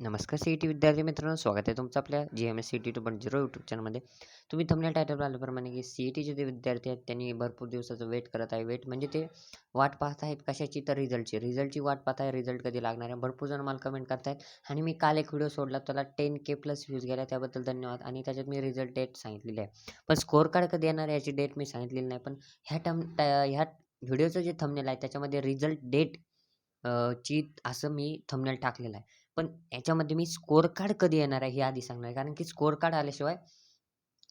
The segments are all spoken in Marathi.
नमस्कार सी ई टी विद्यार्थी मित्रांनो स्वागत आहे तुमचं आपल्या G M S C T two point zero YouTube चॅनलमध्ये तुम्ही थंबनेल टायटलवर आल्याप्रमाणे की सी ई टीचे जे विद्यार्थी आहेत त्यांनी भरपूर दिवसाचं वेट करत आहे. वेट म्हणजे ते वाट पाहत आहेत कशाची तर रिझल्टची रिझल्टची वाट पाहत आहे रिझल्ट कधी लागणार आहे? भरपूर जण मला कमेंट करत आहेत आणि मी काल एक व्हिडिओ सोडला त्याला टेन के प्लस व्ह्यूज गेल्या त्याबद्दल धन्यवाद. आणि त्याच्यात मी रिझल्ट डेट सांगितलेली आहे. पण स्कोअर कार्ड कधी येणार आहे याची डेट मी सांगितलेली नाही. पण ह्या टम ह्या व्हिडिओचं जे थंबनेल आहे त्याच्यामध्ये रिझल्ट डेट ची असं मी थंबनेल टाकलेलं आहे. पण याच्यामध्ये मी स्कोअर कार्ड कधी येणार आहे हे आधी सांगणार आहे. कारण की स्कोअर कार्ड आल्याशिवाय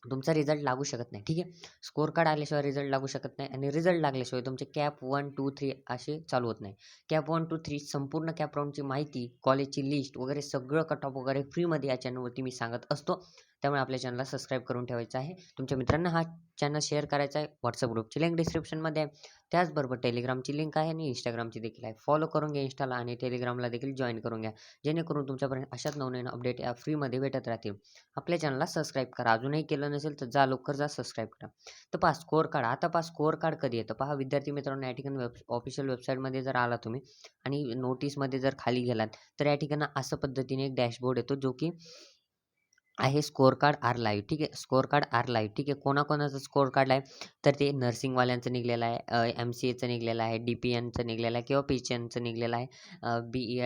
तुमचा रिझल्ट लागू शकत नाही. ठीक आहे? स्कोअर कार्ड आल्याशिवाय रिझल्ट लागू शकत नाही आणि रिझल्ट लागल्याशिवाय तुमचे कॅप वन टू थ्री असे चालू होत नाही. कॅप वन टू थ्री संपूर्ण कॅप राऊंडची माहिती कॉलेजची लिस्ट वगैरे सगळं कट ऑफ वगैरे फ्रीमध्ये या चॅनलवरती मी सांगत असतो. त्यामुळे आपल्या चॅनलला सबस्क्राईब करून ठेवायचं आहे. तुमच्या मित्रांना हा चॅनल शेअर करायचा आहे व्हॉट्सअप ग्रुपची लिंक डिस्क्रिप्शनमध्ये आहे. त्याचबरोबर टेलिग्रामची लिंक आहे आणि इंस्टाग्रामची देखील आहे. फॉलो करून घ्या इंस्टाला आणि टेलिग्रामला देखील जॉईन करून घ्या. जेणेकरून तुमच्यापर्यंत अशाच नवनवीन अपडेट या फ्रीमध्ये भेटत राहतील. आपल्या चॅनलला सबस्क्राईब करा. अजूनही केलं नसेल तर जा लवकर जा सबस्क्राईब करा. तर पहा स्कोअर कार्ड आता पहा स्कोअर कार्ड कधी येतं? पहा विद्यार्थी मित्रांनो या ठिकाणी वेब ऑफिशियल वेबसाईटमध्ये जर आला तुम्ही आणि नोटीसमध्ये जर खाली गेलात तर या ठिकाणी असं पद्धतीने एक डॅशबोर्ड येतो जो की आहे स्कोअर कार्ड आर लाईव्ह ठीक आहे? स्कोअर कार्ड आर लाईव्ह ठीक आहे? कोणाकोणाचं स्कोअर कार्ड आहे? तर ते नर्सिंगवाल्यांचं निघलेलं आहे एम सी एचं निघलेलं आहे डी पी एनचं निघलेलं आहे किंवा पी एच एनचं निघलेलं आहे B E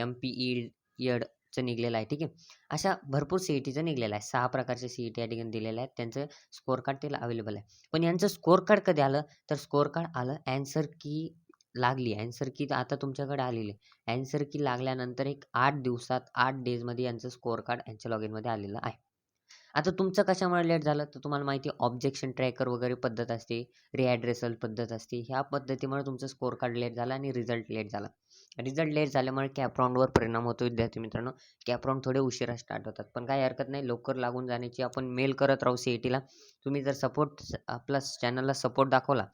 M P E एडचं निघलेलं आहे ठीक आहे? अशा भरपूर सी ई टीचं निघलेलं आहे. सहा प्रकारचे सी ई टी या ठिकाणी दिलेले आहेत. त्यांचं स्कोअर कार्ड त्याला अवेलेबल आहे. पण यांचं स्कोअर कार्ड कधी आलं? तर स्कोअर कार्ड आलं ॲन्सर की लागली. ॲन्सर की आता तुमच्याकडे आलेली आहे. ॲन्सर की लागल्यानंतर एक आठ दिवसात आठ डेजमध्ये यांचं स्कोअर कार्ड यांच्या लॉगिनमध्ये आलेलं आहे. आता तुमचं कशामुळे लेट झालं? तर तुम्हाला माहिती आहे ऑब्जेक्शन ट्रॅकर वगैरे पद्धत असते रिॲड्रेसल पद्धत असते. ह्या पद्धतीमुळे तुमचं स्कोअर कार्ड लेट झाला आणि रिझल्ट लेट झाला. रिझल्ट लेट झाल्यामुळे कॅपराऊंडवर परिणाम होतो विद्यार्थी मित्रांनो. कॅपराऊंड थोडे उशिरा स्टार्ट होतात. पण काही हरकत नाही लवकर लागून जाण्याची आपण मेल करत राहू सी ई टीला तुम्ही जर सपोर्ट आपला चॅनलला सपोर्ट दाखवला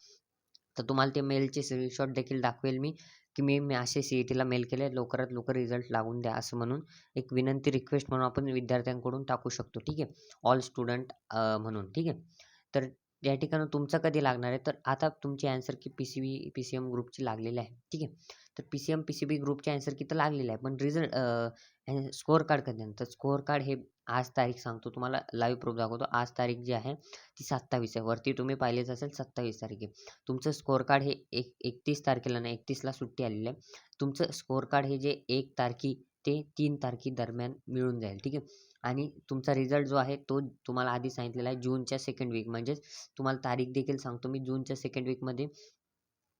तर तुम्हाला ते मेलचे स्क्रीनशॉट देखील दाखवेल मी की मी मी असे सी ई टीला मेल केले लवकरात लवकर रिझल्ट लागून द्या असं म्हणून एक विनंती रिक्वेस्ट म्हणून आपण विद्यार्थ्यांकडून टाकू शकतो ठीक आहे? ऑल स्टुडंट म्हणून ठीक आहे? तर या ठिकाणी तुमचं कधी लागणार आहे? तर आता तुमची answer key P C B P C M ग्रुपची लागलेली आहे. ठीक आहे? तर P C M P C B ग्रुपची answer key तर लागलेलं आहे. पण रिझल्ट स्कोअर कार्ड कधी तर स्कोअर कार्ड हे आज तारीख सांगतो तुम्हाला. लाईव्ह प्रूफ दाखवतो. आज तारीख जी आहे ती सत्तावीस आहे. वरती तुम्ही पाहिलेच असेल सत्तावीस तारीख आहे. तुमचं स्कोअर कार्ड हे एक एकतीस तारखेला नाही एकतीसला सुट्टी आलेली आहे. तुमचं स्कोअर कार्ड हे जे एक तारखी ते तीन तारखे दरम्यान मिळून जाईल ठीक आहे? आणि तुमचा रिझल्ट जो आहे तो तुम्हाला आधी सांगितलेला आहे जूनच्या सेकंड वीक म्हणजेच तुम्हाला तारीख देखील सांगतो मी जूनच्या सेकंड वीकमध्ये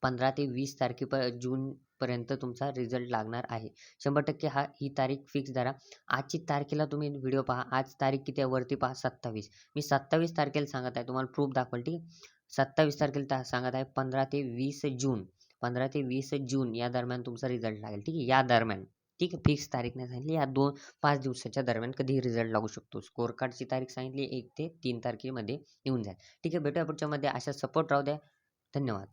पंधरा ते वीस तारखेप जूनपर्यंत तुमचा रिझल्ट लागणार आहे. शंभर टक्के हा ही तारीख फिक्स धरा. आजची तारखेला तुम्ही व्हिडिओ पहा. आज तारीख किती आहे? वरती पहा सत्तावीस. मी सत्तावीस तारखेला सांगत आहे तुम्हाला प्रूफ दाखवल ठीक आहे? सत्तावीस तारखेला सांगत आहे पंधरा ते वीस जून. पंधरा ते वीस जून या दरम्यान तुमचा रिझल्ट लागेल ठीक आहे? या दरम्यान. ठीक आहे फिक्स तारीख नाही सांगितली. या दोन पाच दिवसाच्या दरम्यान कधीही रिझल्ट लागू शकतो. स्कोअर कार्डची तारीख सांगितली एक ते तीन तारखेमध्ये येऊन जाईल. ठीक आहे भेटूया पुढच्यामध्ये अशा सपोर्ट राहू द्या. धन्यवाद.